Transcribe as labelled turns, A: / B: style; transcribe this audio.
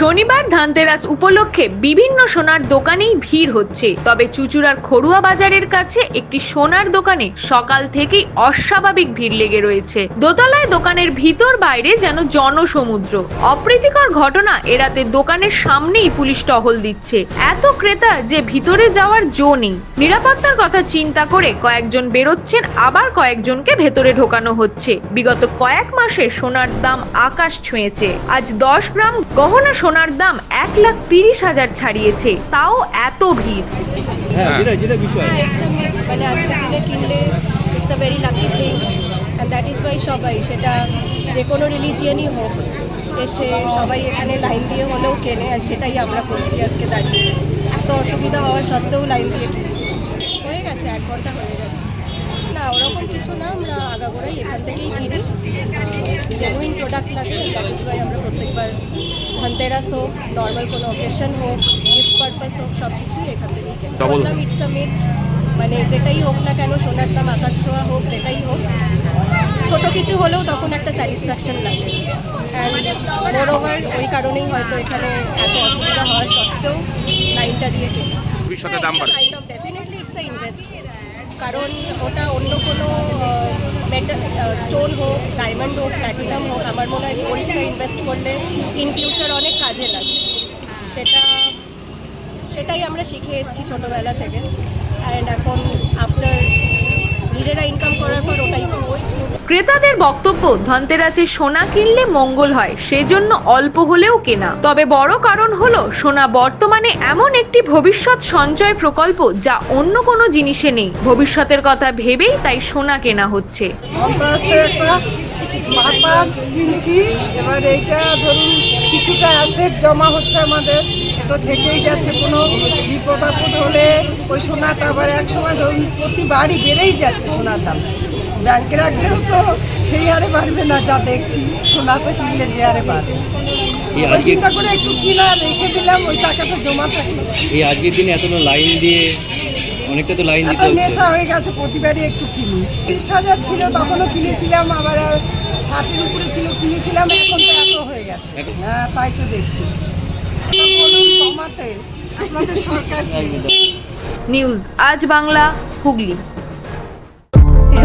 A: শনিবার ধানতেরাস উপলক্ষে বিভিন্ন সোনার দোকানেই ভিড় হচ্ছে। তবে চুচুড়ার খড়ুয়া বাজারের কাছে একটি সোনার দোকানে সকাল থেকেই অস্বাভাবিক ভিড় লেগে রয়েছে। দোতলায় দোকানের ভিতর বাইরে যেন জনসমুদ্র। অপ্রীতিকর ঘটনা, এরাতে দোকানের সামনেই পুলিশ টহল দিচ্ছে। এত ক্রেতা যে ভিতরে যাওয়ার জো নেই। নিরাপত্তার কথা চিন্তা করে কয়েকজন বেরোচ্ছেন, আবার কয়েকজনকে ভেতরে ঢোকানো হচ্ছে। বিগত কয়েক মাসে সোনার দাম আকাশ ছুঁয়েছে। আজ দশ গ্রাম গহনা সোনার দাম এক লাখ তিরিশ হাজার ছাড়িয়েছে। তাও এত ভিড়।
B: হ্যাঁ যেটা যেটা বিষয়।
C: হ্যাঁ মানে আজকের দিনে কিনলে it's a very lucky thing that is why সবাই সেটা যে কোনো রিলিজিয়ানই হোক এসে সবাই এখানে লাইন দিয়ে হলেও কেনে আর সেটাই আমরা করছি আজকে দাঁড়িয়ে। এত অসুবিধা হওয়া সত্ত্বেও লাইন দিয়ে কিনছি। হয়ে গেছে এক ঘণ্টা হয়ে গেছে। না ওরকম কিছু না আমরা আগাগোড়াই এখান থেকেই কিনি। জেনুইন প্রোডাক্ট লাগে দ্যাট ইজ ওয়াই আমরা প্রত্যেকবার ধনতেরাস হোক নর্মাল কোনো অকেশন হোক গিফট পারপাস হোক সব কিছুই এখান
B: Double-
C: বললাম ইটস আ মিথ মানে যেটাই হোক না কেন সোনার দাম আকাশ ছোঁয়া হোক যেটাই হোক ছোট কিছু হলেও তখন একটা স্যাটিসফ্যাকশন লাগে। অ্যান্ড মোর ওভার ওই কারণেই হয়তো এখানে এত অসুবিধা হওয়া সত্ত্বেও লাইনটা দিয়ে কিনি।
B: ভবিষ্যতে দাম বাড়বে।
C: ডেফিনেটলি ইটস আ ইনভেস্টমেন্ট কারণ ওটা অন্য কোনো মেটাল স্টোন হোক ডায়মন্ড হোক প্ল্যাটিনাম হোক আমার মনে হয় গোল্ডটা ইনভেস্ট করলে ইন ফিউচার অনেক কাজে লাগে। সেটা, সেটাই আমরা শিখে এসেছি ছোটোবেলা থেকে। অ্যান্ড এখন আফটার নিজেরা ইনকাম করার পর ওটাই
A: ক্রেতাদের বক্তব্য, ধনতেরাসে সোনা কিনলে মঙ্গল হয়, সেজন্য অল্প হলেও কেনা। তবে বড় কারণ হলো, সোনা বর্তমানে এমন একটি ভবিষ্যৎ সঞ্চয় প্রকল্প যা অন্য কোনো জিনিসে নেই। ভবিষ্যতের কথা ভেবেই তাই সোনা কেনা হচ্ছে।
D: এবার ধরুন, কিছুটা অ্যাসেট জমা হচ্ছে আমাদের। এটা থেকেই যাচ্ছে কোনো বিপদ আপদ হলে ওই সোনাটা আবার এক সময় ধরুন, প্রতি বাড়ি বেড়েই যাচ্ছে সোনার দাম। ব্যাংকে রাখলেও তো সেই হারে বাড়বে না যা দেখছি। সোনাটা কিনলে যে হারে বাড়বে।
B: এই
D: ওই
B: আজকে
D: চিন্তা করে একটু কিনা রেখে দিলাম ওই টাকাটা জমা থাকল
B: এই আজকের দিনে এতটা লাইন দিয়ে অনেকটা তো লাইন দিতে হচ্ছে।
D: নেশা হয়ে গেছে প্রতিবারই একটু কিনি। তিরিশ হাজার ছিল তখনও কিনেছিলাম আবার ষাটের উপরে ছিল কিনেছিলাম এখন তো এত হয়ে গেছে। হ্যাঁ তাই তো দেখছি। বলুন কমাতে আপনাদের সরকার
A: নিউজ আজ বাংলা হুগলি।